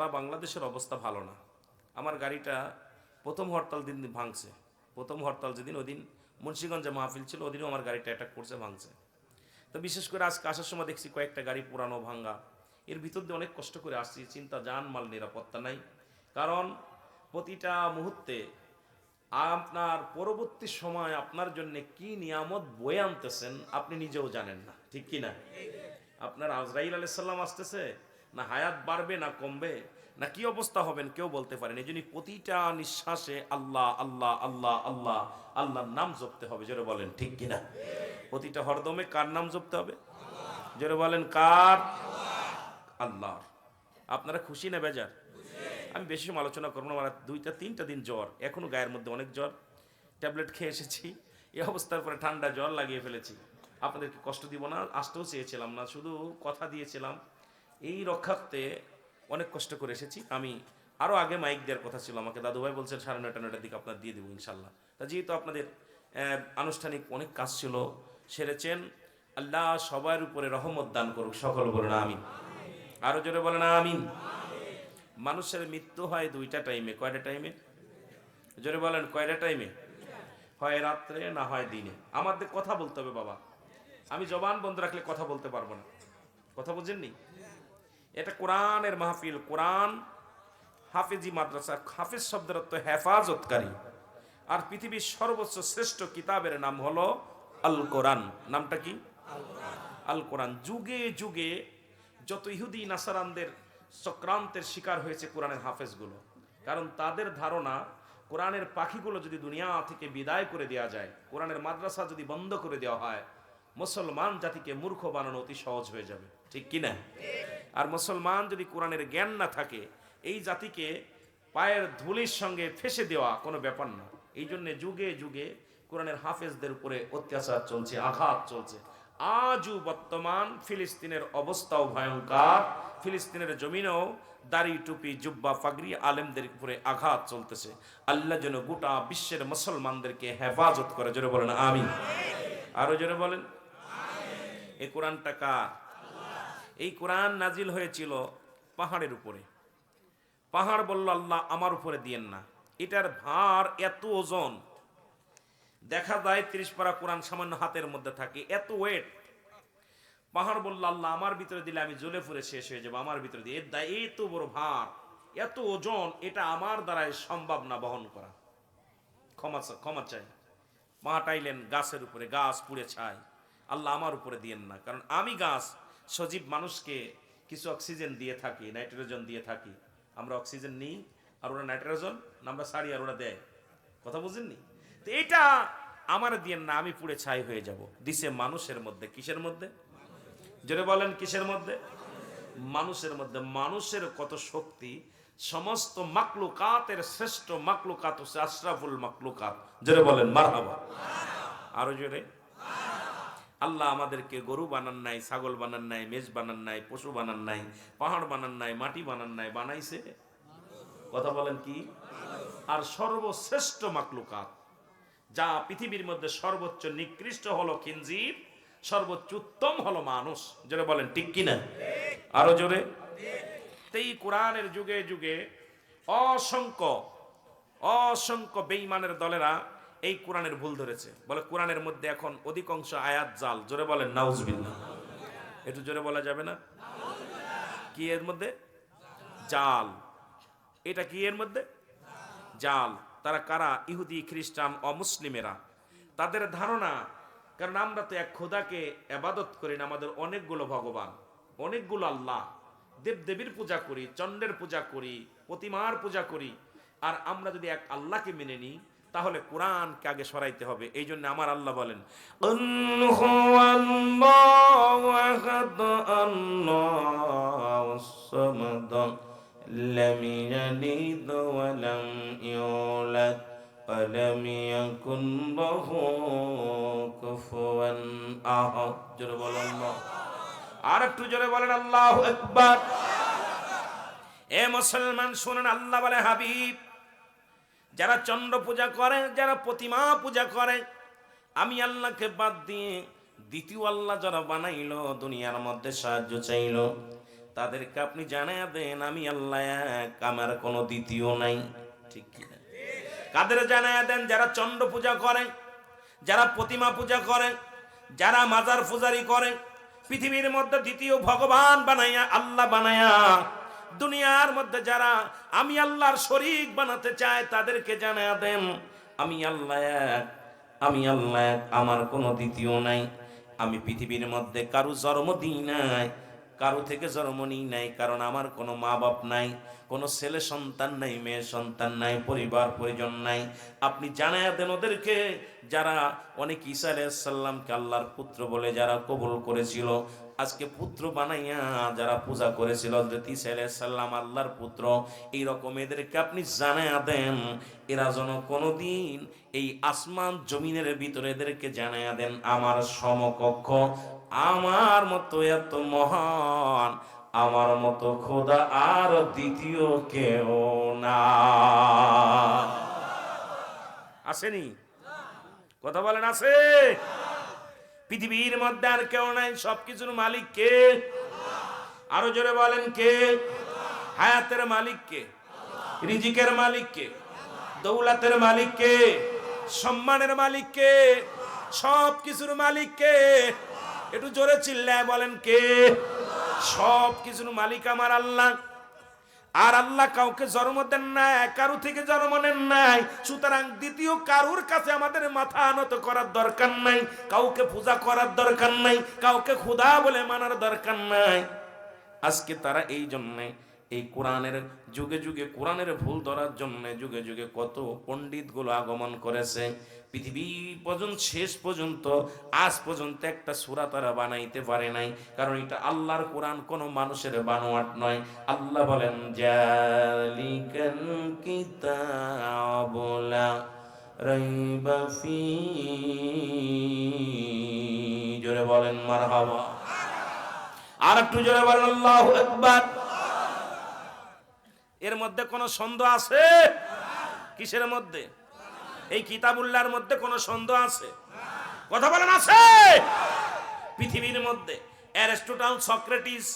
সারা বাংলাদেশের অবস্থা ভালো না। আমার গাড়িটা প্রথম হরতাল দিন ভাঙছে। প্রথম হরতাল যেদিন, ওদিন মুন্সিগঞ্জে মাহফিল ছিল, ওদিনও আমার গাড়িটা অ্যাটাক করছে, ভাঙছে। তো বিশেষ করে আজকে আসার সময় দেখছি কয়েকটা গাড়ি পুরানো ভাঙ্গা। এর ভিতর দিয়ে অনেক কষ্ট করে আসছি, চিন্তা জান মাল নিরাপত্তা নাই। কারণ প্রতিটা মুহূর্তে আপনার পরবর্তী সময় আপনার জন্য কি নিয়ামত বয়ে আনতেছেন, আপনি নিজেও জানেন না। ঠিক কি না আপনার আজরাইল আলাইসাল্লাম আসতেছে না হায়াত বাড়বে, না কমবে, না কি অবস্থা হবেন কেউ বলতে পারেন। এই জন্য প্রতিটা নিঃশ্বাসে আল্লাহ আল্লাহ আল্লাহ আল্লাহ, আল্লাহর নাম জপতে হবে, জোরে বলেন, ঠিক কিনা? প্রতিটা হরদমে কার নাম জপতে হবে? জোরে বলেন, কার? আল্লাহর। আপনারা খুশি না বেজার? আমি বেশি সময় আলোচনা করব না আমার দুইটা, তিনটা দিন জ্বর, এখনও গায়ের মধ্যে অনেক জ্বর, ট্যাবলেট খেয়ে এসেছি, এই অবস্থার পরে ঠান্ডা জ্বর লাগিয়ে ফেলেছি। আপনাদেরকে কষ্ট দিব না আসতেও চেয়েছিলাম না, শুধু কথা দিয়েছিলাম এই রক্ষার্থে অনেক কষ্ট করে এসেছি। আমি আরও আগে মাইক দেওয়ার কথা ছিল আমাকে। দাদুভাই বলছেন, সাড়ে নয়টা, নয়টার দিকে আপনার দিয়ে দেবো ইনশাল্লাহ। তা যেহেতু আপনাদের আনুষ্ঠানিক অনেক কাজ ছিল, সেরেছেন। আল্লাহ সবার উপরে রহমত দান করুক, সকল বলুন আমিন। আরও জোরে বলেন আমিন। মানুষের মৃত্যু হয় দুইটা টাইমে কয়টা টাইমে জোরে বলেন, কয়টা টাইমে হয় রাত্রে না হয় দিনে? আমাদের কথা বলতে হবে বাবা। আমি জবান বন্ধ রাখলে কথা বলতে পারব না। কথা বুঝেননি? এটা কোরআনের মাহফিল, কোরআন হাফিজি মাদ্রাসা, হাফিজ শব্দের অর্থ হেফাজতকারী। আর পৃথিবীর সর্বোচ্চ শ্রেষ্ঠ কিতাবের নাম হলো আল কোরআন নামটা কি? আল কোরআন যুগে যুগে যত ইহুদি, নাসারানদের চক্রান্তের শিকার হয়েছে কোরআনের হাফেজগুলো, কারণ তাদের ধারণা কোরআনের পাখিগুলো যদি দুনিয়া থেকে বিদায় করে দেওয়া যায়, কোরআনের মাদ্রাসা যদি বন্ধ করে দেওয়া হয়, মুসলমান জাতিকে মূর্খ বানানো অতি সহজ হয়ে যাবে। ঠিক কি না আর মুসলমান যদি কোরআনের জ্ঞান না থাকে, এই জাতিকে পায়ের ধুলির সঙ্গে ফেসে দেওয়া কোনো ব্যাপার না। এই জন্য যুগে যুগে কোরআনের হাফেজদের উপরে অত্যাচার চলছে, আঘাত চলছে। আজও বর্তমান ফিলিস্তিনের অবস্থাও ভয়ঙ্কর। ফিলিস্তিনের জমিনেও দাড়ি, টুপি, জুব্বা ফাগরি আলেমদের উপরে আঘাত চলতেছে। আল্লাহ যেন গোটা বিশ্বের মুসলমানদেরকে হেফাজত করে। জোরে বলেন, আমিন। আরও জোরে বলেন। এই কোরআনটা কার? এই কোরআন নাজিল হয়েছিল পাহাড়ের উপরে। পাহাড় বলল, আল্লাহ আমার উপরে দিয়েন না। এটার ভার এত ওজন। দেখা যায় ত্রিশ পারা কোরআন সামান্য হাতের মধ্যে থাকে, এত ওয়েট পাহাড় বলল, আল্লাহ আমার ভিতরে দিলে আমি জ্বলে ফুরে শেষ হয়ে যাব, আমার ভিতরে দিয়ে। এত বড় ভার। এত ওজন, এটা আমার দ্বারাই সম্ভব না বহন করা। ক্ষমা ক্ষমা চাই। মা টাইলেন গাছের উপরে, গাছ পুড়ে ছাই আল্লাহ আমার উপরে দিয়েন না, কারণ আমি গাছ সজীব মানুষকে কিছু অক্সিজেন দিয়ে থাকি নাইট্রোজেন দিয়ে থাকি। আমরা অক্সিজেন নিই, আর ওরা নাইট্রোজেন আমরা সারি, আর ওরা দেয়। কথা বুঝেননি? তো এটা আমার দিয়ে না, আমি পুড়ে ছাই হয়ে যাব। দিছে মানুষের মধ্যে, কিসের মধ্যে? জোরে বলেন, কিসের মধ্যে? মানুষের মধ্যে। মানুষের কত শক্তি? সমস্ত মাকলুকাতের শ্রেষ্ঠ মাকলুকাত হচ্ছে আশরাফুল মাকলুকাত জোরে বলেন, মারহাবা। আরও জোরে। আল্লাহ আমাদেরকে গরু বানান নাই, ছাগল বানান নাই মেজ বানান নাই, পশু বানান নাই, পাহাড় বানান নাই, মাটি বানান নাই, বানাইছে? কথা বলেন কি? আর সর্বশ্রেষ্ঠ মাকলুকাত, যা পৃথিবীর মধ্যে সর্বোচ্চ নিকৃষ্ট হলো খিনজির সর্বোচ্চ উত্তম হলো মানুষ। জোরে বলেন, ঠিক কিনা আরও জোরে। এই কোরআনের যুগে যুগে অসংখ্য অসংখ্য বেঈমানের দলেরা এই কোরআনের ভুল ধরেছে। বলে কোরআনের মধ্যে এখন অধিকাংশ আয়াত জাল। জোরে বলেন, নাউজবিল্লাহ। একটু জোরে বলা যাবে না? কি এর মধ্যে? জাল। এটা কি এর মধ্যে? জাল। তারা কারা? ইহুদি, খ্রিস্টান, অমুসলিমেরা। তাদের ধারণা, কারণ আমরা তো এক খোদাকে আবাদত করি না, আমাদের অনেকগুলো ভগবান, অনেকগুলো আল্লাহ। দেবদেবীর পূজা করি চন্ডের পূজা করি, প্রতিমার পূজা করি। আর আমরা যদি এক আল্লাহকে মেনে নিই তাহলে কোরআনকে আগে সরাইতে হবে এই জন্য আমার আল্লাহ বলেন "কুল হুয়াল্লাহু আহাদ, আল্লাহুস সামাদ, لم يلد ولم يولد ولم يكن له كفوا أحد জোরে বলেন আল্লাহ আর একটু জোরে বলেন আল্লাহ একবার এ মুসলমান শুনেন আল্লাহ বলে হাবিব যারা চন্দ্র পূজা করে, যারা প্রতিমা পূজা করে, আমি আল্লাহকে বাদ দিয়ে দ্বিতীয় আল্লাহ যারা বানাইলো, দুনিয়ার মধ্যে সাহায্য চাইলো, তাদেরকে আপনি জানায় দেন, আমি আল্লাহ এক, আমার কোনো দ্বিতীয় নাই। ঠিক কিনা কাদের জানায় দেন? যারা চন্ড পূজা করে, যারা প্রতিমা পূজা করে, যারা মাজার পূজারি করে, পৃথিবীর মধ্যে দ্বিতীয় ভগবান বানাইয়া, আল্লাহ বানায়া দুনিয়ার মধ্যে যারা আমি আল্লাহর শরিক বানাতে চায় তাদেরকে জানা দেন, আমি আল্লাহ এক, আমি আল্লাহ এক, আমার কোনো দ্বিতীয় নাই। আমি পৃথিবীর মধ্যে কারও জন্ম দিই নাই। কারও থেকে জন্ম নিই, কারণ আমার কোনো মা বাপ নাই, কোনো ছেলে সন্তান নাই, মেয়ে সন্তান নাই, পরিবার, পরিজন নাই। আপনি জানায়া দেন ওদেরকে, যারা অনেক ঈসা আলাইসাল্লামকে আল্লাহর পুত্র বলে যারা কবুল করেছিল, আজকে পুত্র বানাইয়া যারা পূজা করেছিল, হযরত ঈসা আলাইসাল্লাম আল্লাহর পুত্র, এই রকম এদেরকে আপনি জানায়া দেন, এরা যেন কোনোদিন এই আসমান জমিনের ভিতরে এদেরকে জানায়া দেন, আমার সমকক্ষ। আমার মতো এত মহান, আমার মতো খোদা আর দ্বিতীয় কেউ না। আসেনি? কথা বলেন আছে পৃথিবীর মধ্যে আর কেউ নাই, সবকিছুর মালিক কে? আরও জোরে বলেন কে? হায়াতের মালিক কে? রিজিকের মালিক কে? দৌলাতের মালিক কে? সম্মানের মালিক কে? সব কিছুর মালিক কে? একটু জোরে চিল্লায় বলেন কে? সব কিছুর মালিক আমার আল্লাহ। আর আল্লাহ কাউকে জন্ম দেন নাই, কারু থেকে জন্ম নেন নাই। সুতরাং দ্বিতীয় কারুর কাছে আমাদের মাথা আনত করার দরকার নাই, কাউকে পূজা করার দরকার নাই, কাউকে ক্ষুধা বলে মানার দরকার নাই। আজকে তারা এই জন্যে, এই কোরআনের যুগে যুগে, কোরআনের ভুল ধরার জন্য যুগে যুগে কত পণ্ডিতগুলো আগমন করেছে। পৃথিবী পর্যন্ত, শেষ পর্যন্ত, আজ পর্যন্ত একটা সুরা তারা বানাইতে পারে নাই। কারণ এটা আল্লাহর কোরআন, কোনো মানুষের বানোয়াট নয়। আল্লাহ বলেন, জালিকাল কিতাবুলা রাইবা ফি জোরে বলেন, মারহাবা আর একটু জোরে বলেন, আল্লাহু আকবার এর মধ্যে কোনো সন্দেহ আছে? কিসের মধ্যে? এই কিতাবুল্লাহর মধ্যে কোনো সন্দেহ আছে? কথা বলেন, আছে? পৃথিবীর মধ্যে অ্যারিস্টোটল, সক্রেটিস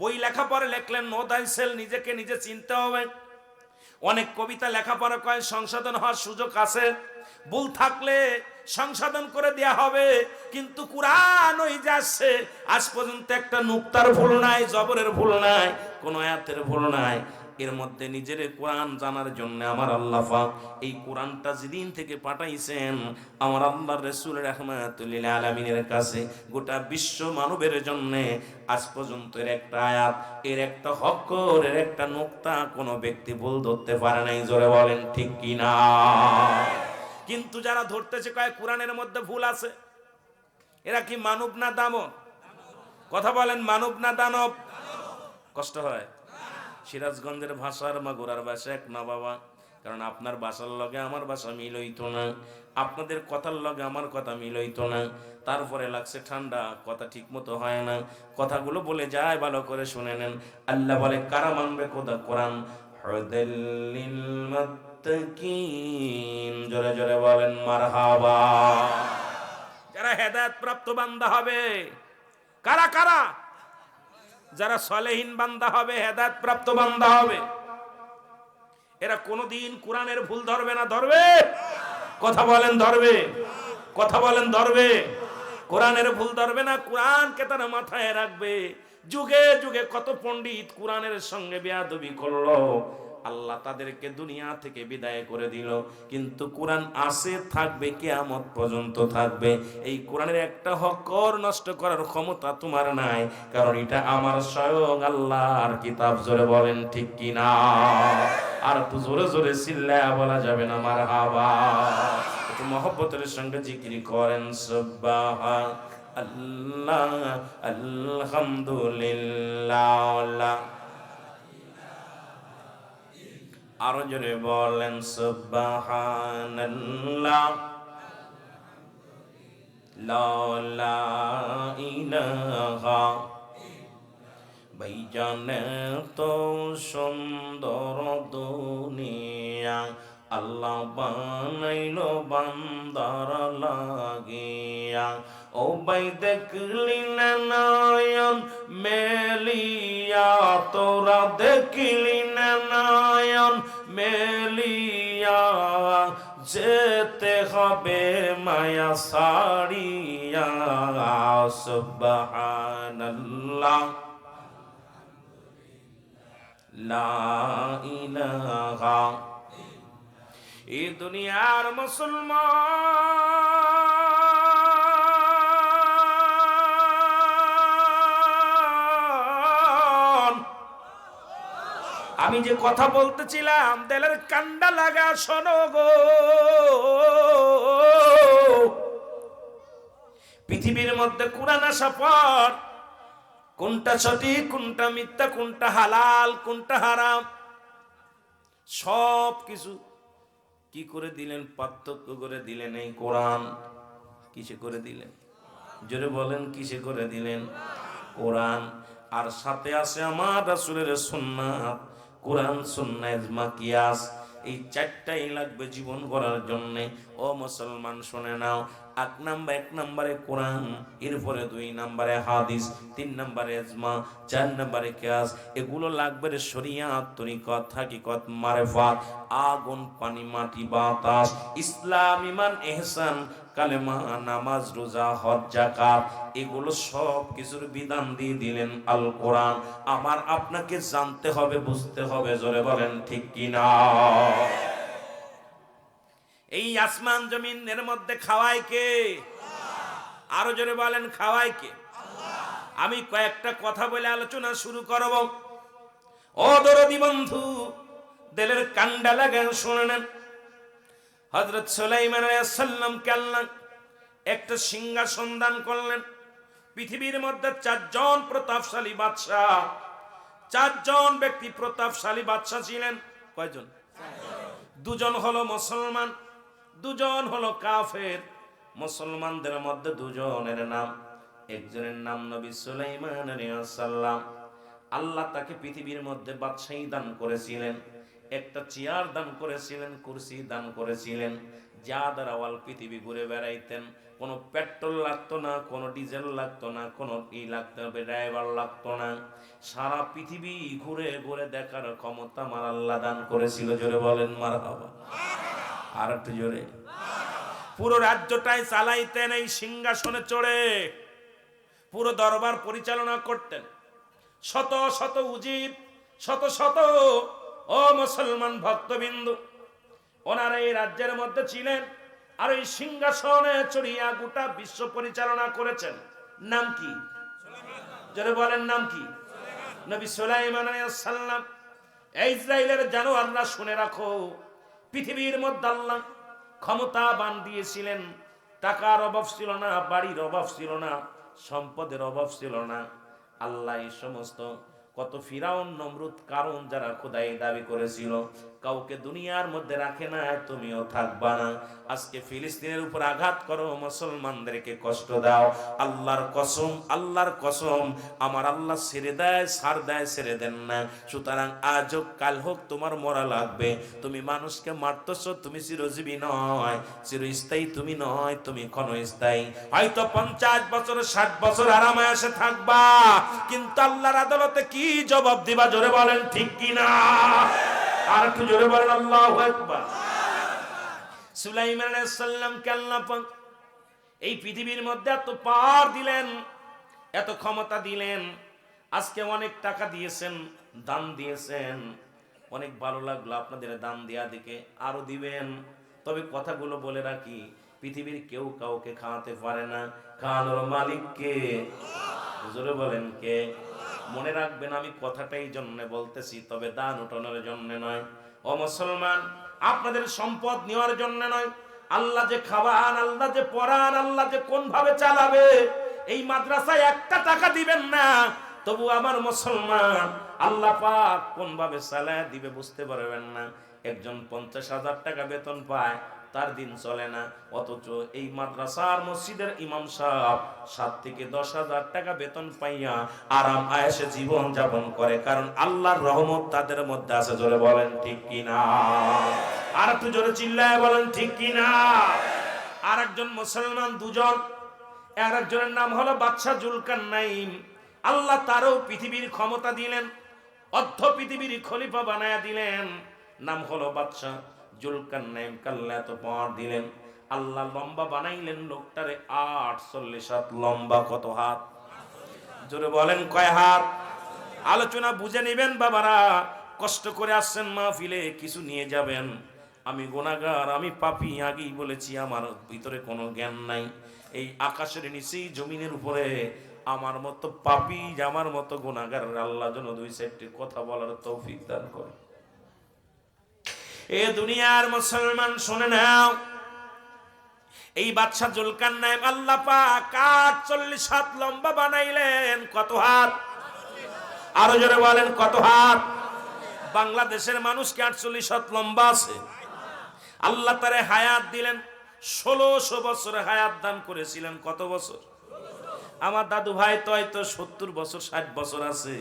বই লেখা পরে লিখলেন নো সেল নিজেকে নিজে চিনতে হবে। অনেক কবিতা লেখাপড়া কয় সংশোধন হওয়ার সুযোগ আছে। ভুল থাকলে সংশোধন করে দেয়া হবে, কিন্তু কোরআন ওই যাচ্ছে আজ পর্যন্ত একটা নুক্তার ভুল নাই, জবরের ভুল নাই, কোনো আয়াতের ভুল নাই। এর মধ্যে নিজের কোরআন জানার জন্য আমার আল্লাহ এই কোরআনটা যেদিন থেকে পাঠাইছেন, আমার আল্লাহ রসুল রহমাতুল্লিল আলমিনের কাছে গোটা বিশ্ব মানবের জন্য আজ পর্যন্ত এর একটা আয়াত, এর একটা হকর এর একটা নোক্তা কোনো ব্যক্তি ভুল ধরতে পারে নাই, জোরে বলেন ঠিক কিনা কিন্তু যারা ধরতেছে, কয় কোরআনের মধ্যে ভুল আছে? এরা কি মানব না দানব? কথা বলেন মানব না দানব? কষ্ট হয়। সিরাজগঞ্জের ভাষার মাগুরার ভাষা এক না বাবা। কারণ আপনার বাসার লগে আমার বাসা মিল হইতো না। আপনাদের কথার লগে আমার কথা মিল হইতো না। তারপরে লাগছে ঠান্ডা, কথা ঠিক মতো হয় না। কথাগুলো বলে যায়, ভালো করে শুনে নেন। আল্লাহ বলে, কারা মানবে কোদা কোরআন? জোরে জোরে বলেন, মারহাবা। যারা হেদায়ত প্রাপ্ত বান্দা হবে, কারা কারা? যারা সলেহীন বান্দা হবে হেদায়ত প্রাপ্ত বান্দা হবে, এরা কোনোদিন কোরআনের ভুল ধরবে না, ধরবে? কথা বলেন, ধরবে? কথা বলেন, ধরবে? কোরআনের ভুল ধরবে না, কোরআনকে তারা মাথায় রাখবে। যুগে যুগে কত পণ্ডিত কোরআনের সঙ্গে বেয়াদবি করল। আল্লাহ তাদেরকে দুনিয়া থেকে বিদায় করে দিল। কিন্তু কোরআন আসে, থাকবে, কেয়ামত পর্যন্ত থাকবে। এই কোরআনের একটা হকর নষ্ট করার ক্ষমতা তোমার নাই, কারণ এটা আমার স্বয়ং আল্লাহর কিতাব। জোরে বলেন, ঠিক কি না? আর তো জোরে জোরে চিল্লা বলা যাবে না আমার হাবা একটু মহব্বতের সঙ্গে জিকিরি করেন সব্বাহ আল্লাহ আলহামদুলিল্লাহ। আরও বলেন সুবহানাল্লাহ লা ইলাহা তো সুন্দর দুনিয়া আল্লাহ বানাইলো বান্দার লাগিয়া। ও বাই দেখলি নয়ন মেলিয়া, তোরা দেখলি নয়ন মেলিয়া, যেতে হবে মায়া সাড়িয়া সুবহানাল্লাহ। লা ইলাহা এই দুনিয়ার মুসলমান। আমি যে কথা বলতেছিলাম, দেলের কান্ডা লাগা, শোনো গো। পৃথিবীর মধ্যে কোরআন আসা পর কোনটা সঠিক, কোনটা মিথ্যা, কোনটা হালাল, কোনটা হারাম সব কিছু কি করে দিলেন? পার্থক্য করে দিলেন এই কোরআন। কিসে করে দিলেন? জোরে বলেন, কিসে করে দিলেন? কোরআন। আর সাথে আছে আমার রাসুলের সুন্নাত, কোরআন সুন্নায় মাকিয়াস। কিয়াস এই চারটাই লাগবে জীবন করার জন্যে। ও মুসলমান, শুনে নাও। এক নাম্বার, এক নম্বরে কোরআন, এরপরে দুই নম্বরে হাদিস, তিন নম্বরে এজমা চার নম্বরে কিয়াস। এগুলো লাগবে রে শরিয়াত, তরিকত, হাকিকত, মারেফাত, আগুন, পানি, মাটি, বাতাস, ইসলাম ইমান এহসান, কালেমা, নামাজ, রোজা, হজ জাকাত এগুলো সব কিছুর বিধান দিয়ে দিলেন আল কোরআন আমার আপনাকে জানতে হবে, বুঝতে হবে, জোরে বলেন ঠিক কিনা? এই আসমান জমিনের মধ্যে খাওয়ায় কে? আরও জোরে বলেন, খাওয়ায় কে? আমি কয়েকটা কথা বলে আলোচনা শুরু করব। ও দরদি বন্ধু, দেলের কান্ডা লাগান শুনে নেন। হজরত সুলাইমান সাল্লাম আল্লাহ একটা সিংহাসন দান করলেন। পৃথিবীর মধ্যে চারজন প্রতাপশালী বাদশাহ, চারজন ব্যক্তি প্রতাপশালী বাদশাহ ছিলেন। কয়জন? দুজন হলো মুসলমান দুজন হলো কাফের। মুসলমানদের মধ্যে দুজনের নাম। একজনের নাম নবী সুলাইমান সাল্লাম। আল্লাহ তাকে পৃথিবীর মধ্যে বাদশাহী দান করেছিলেন। একটা চেয়ার দান করেছিলেন, কুরসি দান করেছিলেন। যা দ্বারা ওয়াল পৃথিবী ঘুরে বেড়াইতেন। কোনো পেট্রোল লাগতো না, কোনো ডিজেল লাগতো না, কোনো ই লাগতো না, ড্রাইভার লাগতো না। সারা পৃথিবী ঘুরে ঘুরে দেখার ক্ষমতা আমার আল্লাহ দান করেছিল। জোরে বলেন মার আর একটু জোরে পুরো রাজ্যটাই চালাইতেন এই সিংহাসনে চড়ে। পুরো দরবার পরিচালনা করতেন। শত শত উজির, শত শত, ও মুসলমান ভক্তবিন্দু, ওনারা এই রাজ্যের মধ্যে ছিলেন আর এই সিংহাসনে চড়িয়া গোটা বিশ্ব পরিচালনা করেছেন। নাম কি? যারা বলেন নাম কি? নবী সুলাইমান সাল্লাম ইসরায়েলের জানোয়াররা শুনে রাখো। পৃথিবীর মধ্যে আল্লাহ ক্ষমতা বান দিয়েছিলেন। টাকার অভাব ছিল না, বাড়ির অভাব ছিল না, সম্পদের অভাব ছিল না। আল্লাহ এই সমস্ত কত ফিরাউন, নমরুদ কারণ যারা খোদাই দাবি করেছিল কাউকে দুনিয়ার মধ্যে রাখে না, তুমিও থাকবা না। আজকে ফিলিস্তিনের উপর আঘাত করো, মুসলমানদেরকে কষ্ট দাও। আল্লাহর কসম আল্লাহর কসম, আমার আল্লাহ ছেড়ে দেয় সার দেয়, ছেড়ে দেন না। সুতরাং আজ হোক, কাল হোক, তোমার মরা লাগবে। তুমি মানুষকে মারতেছ, তুমি চিরজীবী নয়। চিরস্থায়ী তুমি নয়, তুমি ক্ষণস্থায়ী। হয়তো পঞ্চাশ বছর, ষাট বছর আরামে এসে থাকবা, কিন্তু আল্লাহর আদালতে কি জবাব দিবা, জোরে বলেন, ঠিক কিনা? আর একটু জোরে বলেন, আল্লাহ একবার সুলাইমান সাল্লামকে আল্লাহ এই পৃথিবীর মধ্যে এত পার দিলেন, এত ক্ষমতা দিলেন, আজকে অনেক টাকা দিয়েছেন, দান দিয়েছেন, অনেক ভালো লাগল আপনাদের দান দেয়া দিকে আরও দিবেন। তবে কথাগুলো বলে রাখি, পৃথিবীর কেউ কাউকে খাওয়াতে পারে না। খাওয়ানোর মালিক কে? জোরে বলেন কে? মনে রাখবেন, আমি কথাটাই জন্য বলতেছি, তবে দান উঠানোর জন্য নয়। ও মুসলমান, আপনাদের সম্পদ নেওয়ার জন্য নয়। আল্লাহ যে খাওয়ান, আল্লাহ যে পড়ান, আল্লাহ যে কোন ভাবে চালাবে, এই মাদ্রাসায় একটা টাকা দিবেন না। তবু আমার মুসলমান, আল্লাহ পাক কোন ভাবে চালায় দিবে বুঝতে পারবেন না। একজন পঞ্চাশ হাজার টাকা বেতন পায় তার দিন চলে না। অথচ এই মাদ্রাসার মসজিদের ইমাম সাহেব সাত থেকে দশ হাজার টাকা বেতন পাইয়া আরাম আয়েসে জীবন যাপন করে। কারণ আল্লাহর রহমত তাদের মধ্যে আছে, জোরে বলেন ঠিক কিনা? আর একটু জোরে চিল্লায় বলেন ঠিক কিনা? আর একজন মুসলমান দুজন আর একজনের নাম হলো বাদশাহ জুলকান নাইম আল্লাহ তারও পৃথিবীর ক্ষমতা দিলেন, অর্ধ পৃথিবীর খলিফা বানায়া দিলেন। নাম হলো বাদশাহ জুলকান নাইম কাল্লা এত পাওয়ার দিলেন। আল্লাহ লম্বা বানাইলেন লোকটারে আটচল্লিশ হাত, লম্বা কত হাত? জোরে বলেন কয় হাত? আলোচনা বুঝে নেবেন বাবারা, কষ্ট করে আসছেন মাহফিলে, কিছু নিয়ে যাবেন। আমি গোনাগার আমি পাপি, আগেই বলেছি, আমার ভিতরে কোনো জ্ঞান নাই। এই আকাশের নিচেই, জমিনের উপরে, আমার মতো পাপি, আমার মতো গোনাগার আল্লাহ যেন দুই সাইডটি কথা বলার তৌফিক দান করে। এ দুনিয়ার মুসলমান, শুনে নাও। এই বাদশা জুলকান নাইম আল্লাহ পাক চল্লিশ হাত লম্বা বানাইলেন। কত হাত? আরও জোরে বলেন, কত হাত? বাংলাদেশের মানুষকে আটচল্লিশ হাত লম্বা আছে। আল্লাহ তারে হায়াত দিলেন, ষোলোশো বছরে হায়াত দান করেছিলেন। কত বছর? আমার দাদু ভাই তো হয়তো সত্তর বছর, ষাট বছর আছে।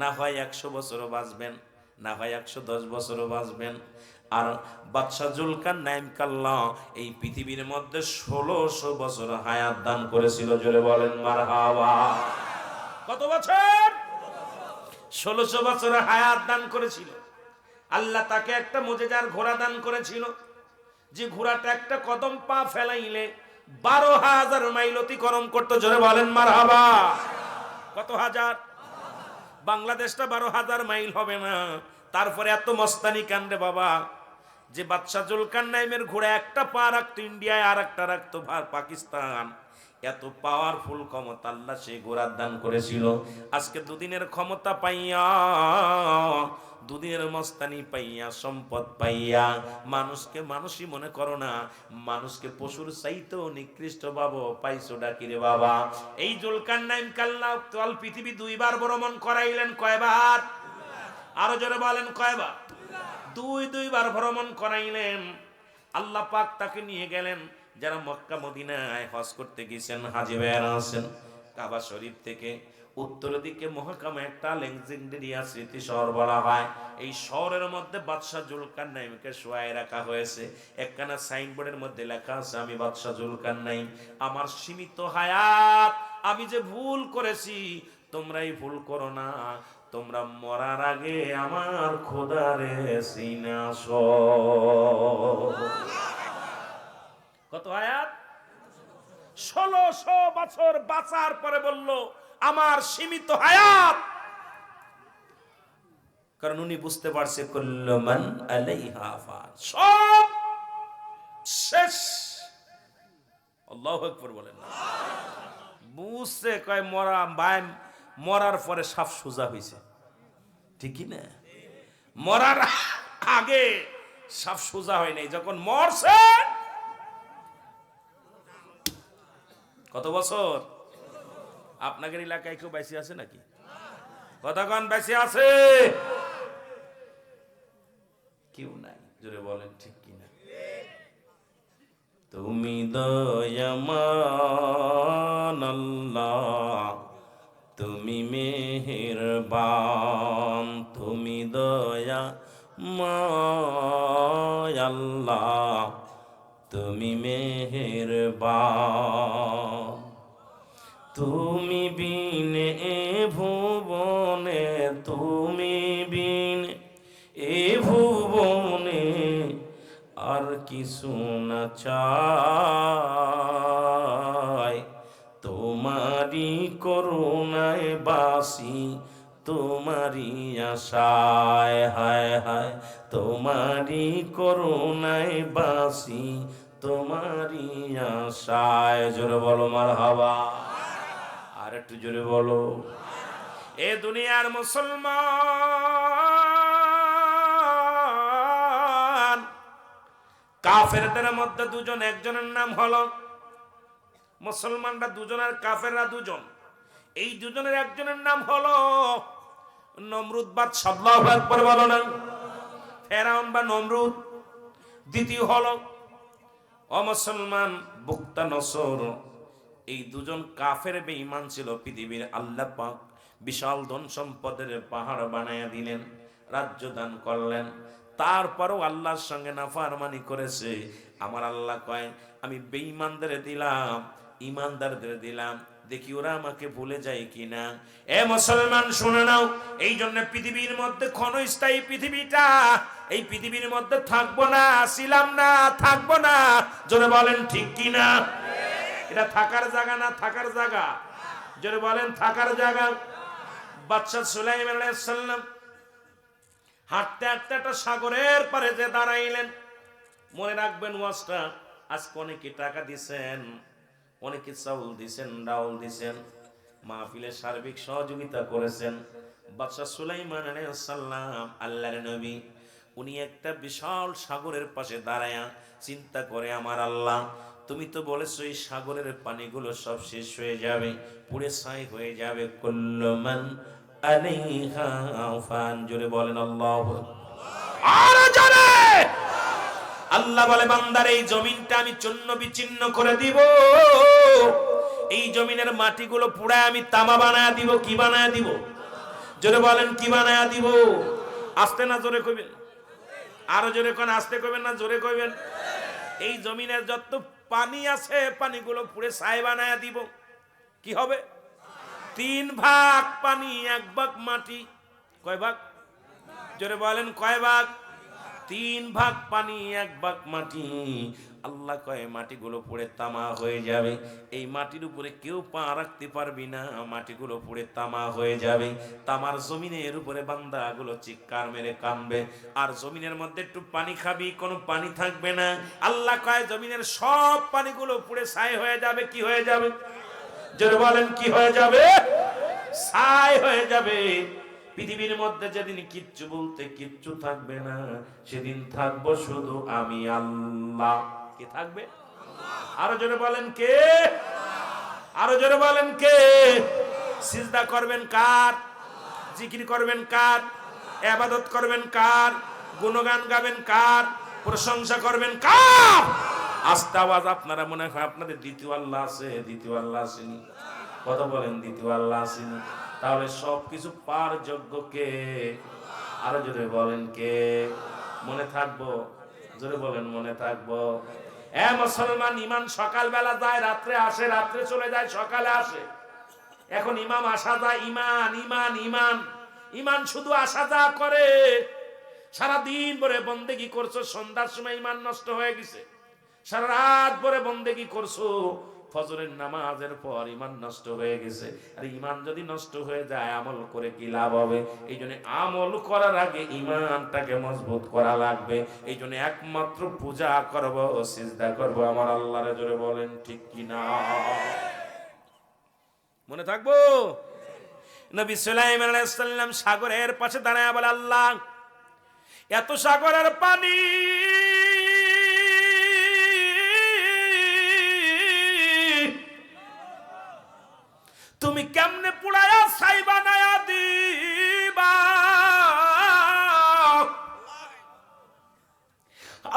না হয় একশো বছরও বাঁচবেন। না হয় একশো দশ বছরও বাঁচবেন। আর বাদশাহ জুলকান নাইম কাল্লা এই পৃথিবীর মধ্যে ষোলোশো বছর হায়াত দান করেছিল, জোরে বলেন মার কত বছর? ষোলোশো বছর হায়াত দান করেছিল। আল্লাহ তাকে একটা মজেদার ঘোড়া দান করেছিল। যে ঘোড়াটা একটা কদম পা ফেলাইলে বারো হাজার মাইল অতিক্রম করতো, জোরে বলেন মার কত হাজার? বাংলাদেশটা বারো হাজার মাইল হবে না। তারপরে এত মস্তানি কান্দে বাবা? যে বাদশাহ জুলকান নাইমের ঘোড়া একটা পা রাখতো ইন্ডিয়ায়, আর একটা রাখতো পাকিস্তান। এত পাওয়ারফুল ক্ষমতা আল্লাহ সেই ঘোড়ার দান করেছিল। আজকে দুদিনের ক্ষমতা পাইয়া, দুদিনের মস্তানি পাইয়া, সম্পদ পাইয়া, মানুষকে মানুষই মনে করো না, মানুষকে পশুর চাইতেও নিকৃষ্ট বাবু পাইছো ডাকিরে বাবা? এই জুলকান নাইম কাল্লা পৃথিবী দুইবার ভ্রমণ করাইলেন কয়বার? আরও জোরে বলেন, কয়বার? দুই, দুইবার ভ্রমণ করাইলেন। আল্লাহ পাক তাকে নিয়ে গেলেন। যারা মক্কা, মদিনায় হজ করতে গেছেন, হাজি ভাইয়ারা আছেন কাবা শরীফ থেকে। উত্তর দিকে মহাকামে একটা লেক্সেন্ডেরিয়া স্মৃতি শহর বলা হয়। এই শহরের মধ্যে বাদশাহ জুলকার নাইমকে শোয়াই রাখা হয়েছে। একখানা সাইনবোর্ডের মধ্যে লেখা আছে, আমি বাদশাহ জুলকার নাইম আমার সীমিত হায়াত, আমি যে ভুল করেছি, তোমরাই ভুল করো না। তোমরা মরার আগে আমার খোদারে সিনাস কত আয়াত? ষোলোশো বছর বাঁচার পরে বলল, আমার সীমিত হায়াত। কারণ উনি বুঝতে পারছে কুল্লমান সব শেষ। আল্লাহু বলেন বুঝছে, কয়, মরা বাই মরার পরে সাপ সোজা হয়েছে ঠিকই না? মরার আগে সাপ সোজা হয় নাই, যখন মরছে, কত বছর? আপনাদের এলাকায় কেউ বেশি আছে নাকি? কতক্ষণ বেশি আছে? কেউ নাই, জোরে বলেন, ঠিক কিনা তুমি দয়ামান আল্লাহ। তুমি মেহেরবান, তুমি দয়া আল্লাহ, তুমি মেহেরবান। তুমি বিন এ ভুবনে, তুমি বিন এ ভুবনে, আর কিছু না চাই তোমারি করুণায় বাসি তোমারি আশায়, হায় হায় তোমারি করুণায় বাসি তোমারি আশায়। জোরে বলো মার হাওয়া আর একটু জোরে বলো। এ দুনিয়ার মুসলমান, কাফেরদের মধ্যে দুজন, একজনের নাম হলো মুসলমানরা দুজন আর কাফেররা দুজন। এই দুজনের একজনের নাম হলো নমরুদ বা না। ফেরাউন বা নমরুদ। দ্বিতীয় হলো অমুসলমান বুক্তা নসর। এই দুজন কাফের বেঈমান ছিল পৃথিবীর আল্লাহ পাক। বিশাল ধন সম্পদের পাহাড় বানায়া দিলেন, রাজ্য দান করলেন। তারপরও আল্লাহর সঙ্গে নাফারমানি করেছে। আমার আল্লাহ কয়, আমি বেঈমানদের দিলাম। ইমানদারদের দিলাম। দেখি ওরা আমাকে ভুলে যায় কিনা। এ মুসলমান, শুনে নাও এই জন্য পৃথিবীর মধ্যে ক্ষণস্থায়ী পৃথিবীটা, এই পৃথিবীর মধ্যে থাকব না, ছিলাম না, থাকব না। জোরে বলেন, ঠিক কিনা? এটা থাকার জায়গা না থাকার জায়গা? জোরে বলেন, থাকার জায়গা। বাচ্চা সুলাইমান আলাইহিস সালাম হাঁটতে হাঁটতে একটা সাগরের পারে যে দাঁড়াইলেন। মনে রাখবেন ওয়াজটা, আজকে অনেকে টাকা দিছেন। অনেকে চাউল দিছেন, ডাউল দিছেন মাহফিলে সার্বিক সহযোগিতা করেছেন। বাদশাহ সুলাইমান সাল্লাম আল্লাহর নবী, উনি একটা বিশাল সাগরের পাশে দাঁড়ায়া চিন্তা করে, আমার আল্লাহ, তুমি তো বলেছ এই সাগরের পানিগুলো সব শেষ হয়ে যাবে, পুড়ে ছাই হয়ে যাবে কুল্লমান আলাইহা ফান। জোরে বলেন আল্লাহ আর জোরে! আল্লাহ বলে, বান্দার, এই জমিনটা আমি চূন্য বিচ্ছিন্ন করে দিব। এই জমিনের মাটিগুলো পুরায় আমি তামা বানায় দিব, কি বানায় দিব? জোরে বলেন, কি বানায় দিব? আস্তে না জোরে কইবেন? আরও জোরে কোন, আস্তে কইবেন না, জোরে কইবেন? এই জমিনের যত পানি আছে, পানিগুলো পুড়ে ছাই বানায় দিব। কি হবে? তিন ভাগ পানি, এক ভাগ মাটি। কয় ভাগ? জোরে বলেন, কয় ভাগ? তিন ভাগ পানি, এক ভাগ মাটি। আল্লাহ কয়, মাটিগুলো পড়ে তামা হয়ে যাবে। এই মাটির উপরে কেউ পা রাখতে পারবি না, মাটিগুলো পড়ে তামা হয়ে যাবে। তামার জমিনের উপরে বান্দাগুলো চিৎকার মেরে কামবে আর জমিনের মধ্যে একটু পানি খাবি, কোনো পানি থাকবে না। আল্লাহ কয়, জমিনের সব পানিগুলো পুড়ে ছাই হয়ে যাবে, কি হয়ে যাবে? জোরে বলেন, কি হয়ে যাবে? ছাই হয়ে যাবে। পৃথিবীর মধ্যে যেদিন কিচ্ছু বলতে কিচ্ছু থাকবে না, সেদিন থাকব শুধু আমি আল্লাহ। কে থাকবে? আরও জোরে বলেন কে? আরও জোরে বলেন কে? সিজদা করবেন কার? জিকির করবেন কার? আবাদত করবেন কার? গুণগান গাবেন কার? প্রশংসা করবেন কার? আস্তে আওয়াজ আপনারা মনে হয় আপনাদের দ্বিতীয় আল্লাহ আছে, দ্বিতীয় আল্লাহ আসেনি। কথা বলেন দ্বিতীয় আল্লাহ আসেনি? তাহলে সবকিছু পার যোগ্য কে? আরও জোরে বলেন কে? মনে থাকব? জোরে বলেন, মনে থাকব। এ মুসলমান ইমান সকালবেলা যায়, রাত্রে আসে, রাত্রে চলে যায়, সকালে আসে। এখন ইমাম আসা যায়, ইমান ইমান ইমান। ইমান শুধু আসা যা করে। সারা দিন ভরে বন্দেগি করছ, সন্ধ্যার সময় ইমান নষ্ট হয়ে গেছে। সারা রাত ভরে বন্দেগি করছ। ফজরের নামাজের পর ইমান নষ্ট হয়ে গেছে। আর ইমান যদি নষ্ট হয়ে যায়, আমল করে কি লাভ হবে? এই জন্য আমল করার আগে ইমানটাকে মজবুত করা লাগবে। এই জন্য একমাত্র পূজা করব, সিজদা করব। আমার আল্লাহর জোরে বলেন, ঠিক কি না মনে থাকব? নবী সুলাইমান আলাইহিস সালাম সাগরের পাশে দাঁড়ায় বলে, আল্লাহ, এত সাগরের পানি তুমি কেমনে পুড়ায়া ছাই বানায়া দিবা?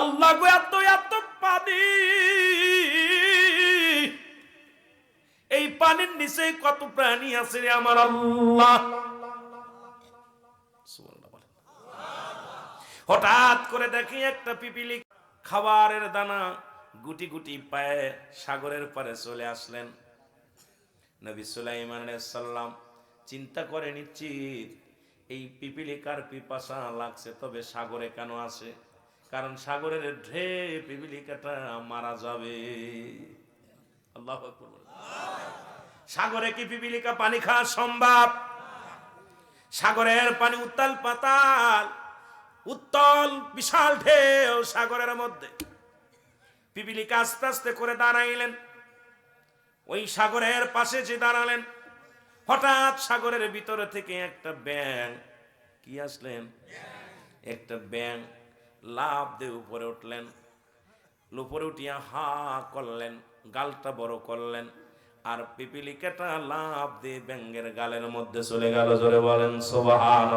আল্লাহ গো, এত এত পানি। এই পানির নিচে কত প্রাণী আছে রে আমার আল্লাহ। হঠাৎ করে দেখি একটা পিপিলি খাবারের দানা গুটি গুটি পায়ে সাগরের পারে চলে আসলেন। নবী সুলাইমান সাল্লাম চিন্তা করে নিশ্চিত, এই পিপিলিকার পিপাসা লাগছে, তবে সাগরে কেন আসে? কারণ সাগরের ঢে পিপিলিকাটা মারা যাবে। আল্লাহ সাগরে কি পিপিলিকা পানি খাওয়া সম্ভব? সাগরের পানি উত্তাল পাতাল, উত্তল বিশাল ঢেউ সাগরের মধ্যে। পিপিলিকা আস্তে আস্তে করে দাঁড়াইলেন। ওই সাগরের পাশে যে দাঁড়ালেন, হঠাৎ সাগরের ভিতরে থেকে একটা ব্যাং কি আসলেন? একটা ব্যাং লাভ দিয়ে উপরে উঠলেন, উপরে উঠিয়া হা করলেন, গালটা বড় করলেন, আর পিপিলিকাটা লাভ দিয়ে ব্যাঙ্গের গালের মধ্যে চলে গেল, জোরে বলেন সোবাহান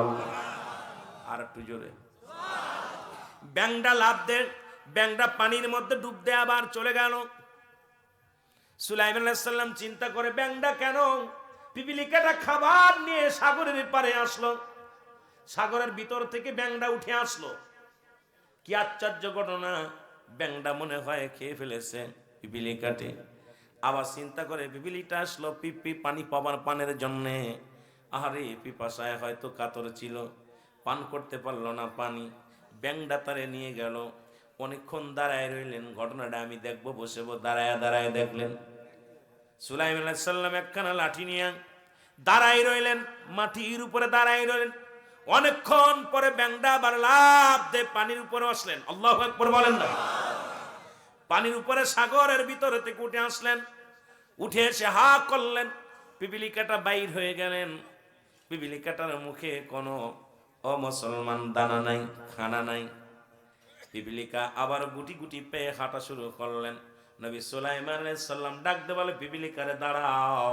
আর একটু জোরে। ব্যাংটা লাভ দে ব্যাংটা পানির মধ্যে ডুব দেয় আবার চলে গেল। সুলাইমান আলাইসাল্লাম চিন্তা করে ব্যাংটা কেন? পিপিলিকাটা খাবার নিয়ে সাগরের পারে আসলো। সাগরের ভিতর থেকে ব্যাংটা উঠে আসলো। কি আশ্চর্য ঘটনা ব্যাংটা মনে হয় খেয়ে ফেলেছে পিপিলিকাটে। আবার চিন্তা করে, পিপিলিটা আসলো পিপি পানি পাবার পানের জন্যে। আহারে, পিপাসায় হয়তো কাতর ছিল, পান করতে পারল না পানি। ব্যাংডা তারে নিয়ে গেল। অনেকক্ষণ দাঁড়ায় রইলেন, ঘটনাটা আমি দেখব বসেবো দাঁড়ায় দাঁড়ায় দেখলেন। সুলাইম আলাইসাল্লাম একখানা লাঠি নিয়ে দাঁড়াই রইলেন, মাটির উপরে দাঁড়াই রইলেন। অনেকক্ষণ পরে ব্যাংডা আবার লাভ দে পানির উপরে আসলেন। আল্লাহ একবার বলেন না। পানির উপরে সাগরের ভিতরে থেকে উঠে আসলেন। উঠে এসে হা করলেন। পিপিলিকাটা বাইর হয়ে গেলেন। পিপিলিকাটার মুখে কোনো অমুসলমান দানা নাই, খানা নাই। পিপিলিকা আবার গুটি গুটি পেয়ে হাঁটা শুরু করলেন। নবী সুলাইমান সাল্লাম ডাক দে বলে পিপিলিকারে দাঁড়াও।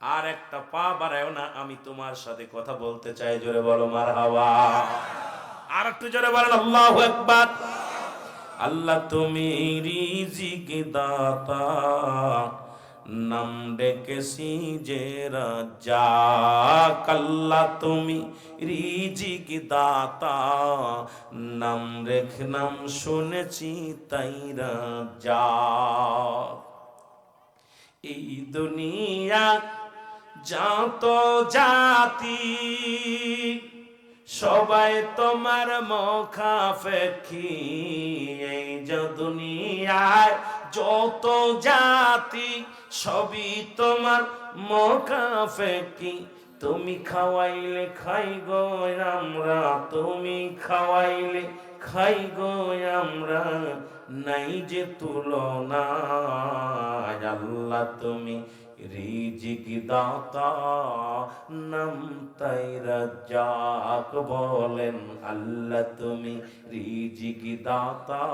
আর একটা পা বাড়ায় না, আমি তোমার সাথে কথা বলতে চাই। জোরে বলো মার হাওয়া আর একটু জোরে বলেন, আল্লাহ একবার আল্লাহ তুমি রিজিক দাতা। নাম ডেকেছি যে রাজা, কাল্লা তুমি রিজিক দাতা। নাম রেখ, নাম শুনেছি তাই রাজা। এই দুনিয়া যত জাতি, সবাই তোমার মুখাফেক্ষি এই যে দুনিয়ায় যত জাতি সবই তোমার মুখাফেক্ষি তুমি খাওয়াইলে খাই গো আমরা, তুমি খাওয়াইলে খাই গো আমরা। নাই যে তুলনা আল্লাহ তুমি রিজিক দাতা নাম তাই রাজাক বলেন, আল্লাহ তুমি রিজিক দাতা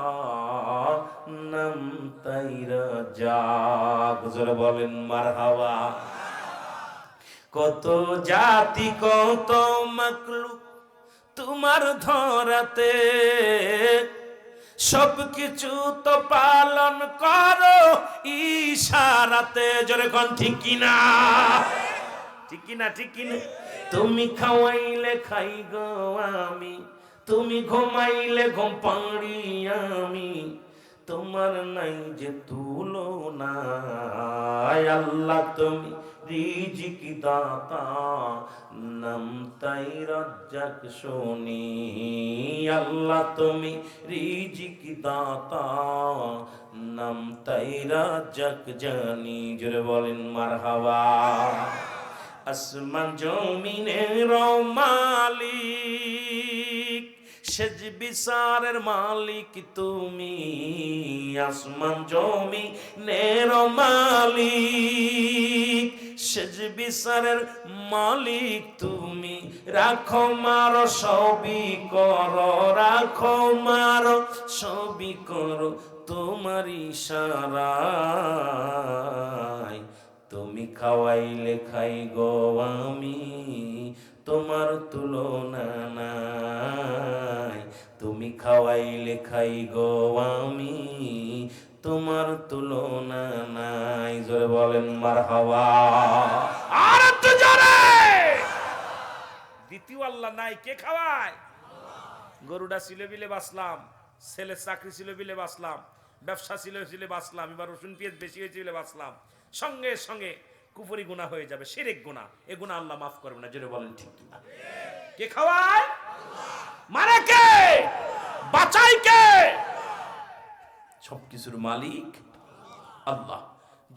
নাম তাই রাজাক জোরে বলেন, মারহাবা। কত জাতি, কত মাকলুক তোমার ধরাতে সব কিছু তো পালন করো ইশারাতে, জোরে কোন, ঠিক কিনা? ঠিক কিনা ঠিক কিনা? তুমি খাওয়াইলে খাই গো আমি, তুমি ঘুমাইলে ঘুম পাড়ি আমি, তোমার নাই যে তুলো না আল্লাহ, তুমি রিজিক দাতা নাম তাই রাজ্জাক শুনি আল্লাহ তুমি রিজিক দাতা নাম তাই রাজ্জাক জানি জোরে বলেন মারহাবা আসমান জমিনের মালিক সেজ বিচারের মালিক তুমি আসমান জমি নের মালিক সেজ বিচারের মালিক তুমি। রাখো মার, সবই কর, রাখো মার, সবই কর তোমার ইশারায়। তুমি খাওয়াইলে খাই গো আমি, তোমার তুলনা নাই। তুমি খাওয়াইলে খাই গো আমি তোমার তুলনা নাই। জোরে বলেন মার হাওয়া আর একটু জোরে! দ্বিতীয় আল্লাহ নাই, কে খাওয়ায়? গরুটা ছিল বিলে বাসলাম ছেলের চাকরি ছিল বিলে বাসলাম ব্যবসা ছিল ছিল বাসলাম এবার রসুন পেঁয়াজ বেশি হয়েছে বলে বাসলাম সঙ্গে সঙ্গে কুপুরি গুণা হয়ে যাবে সেরেক গুণা এ গুণা আল্লাহ মাফ করবে না, জোরে বলেন ঠিক কে খাওয়ায়? মানে কে? বাঁচাই কে? সবকিছুর মালিক আল্লাহ।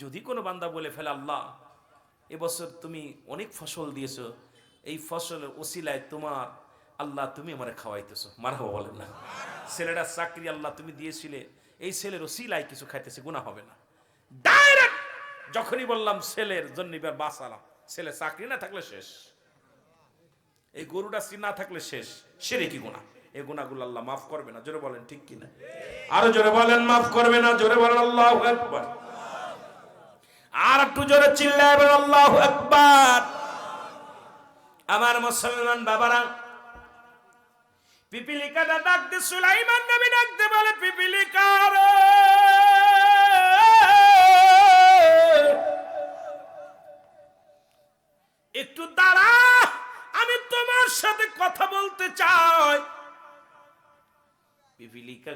যদি কোনো বান্দা বলে, ফেলে আল্লাহ, এবছর তুমি অনেক ফসল দিয়েছ, এই ফসলের ওসিলায় তোমার আল্লাহ তুমি আমারে খাওয়াইতেছো। মারহাবা বলেন না। ছেলেটা চাকরি আল্লাহ তুমি দিয়েছিলে, এই ছেলের ওসিলায় কিছু খাইতেছে গুণা হবে না। ডাইরেক্ট যখনই বললাম ছেলের জন্য এবার বাঁচালাম। ছেলে চাকরি না থাকলে শেষ। এই গরুটা না থাকলে শেষ। সেরে কি গুণা এই গুণাগুলো আল্লাহ মাফ করবে না, জোরে বলেন, ঠিক কিনা? আরও জোরে বলেন, মাফ করবে না, জোরে বলেন, আল্লাহ একবার আর একটু জোরে চিল্লাবেন আল্লাহ একবার আমার মুসলমান বাবারা, পিপিলিকাটা ডাকতে, সুলাইমান নবী ডাকতে বলে, পিপিলিকা রে! একটু দাঁড়া, আমি তোমার সাথে কথা বলতে চাই। পিপিলিকা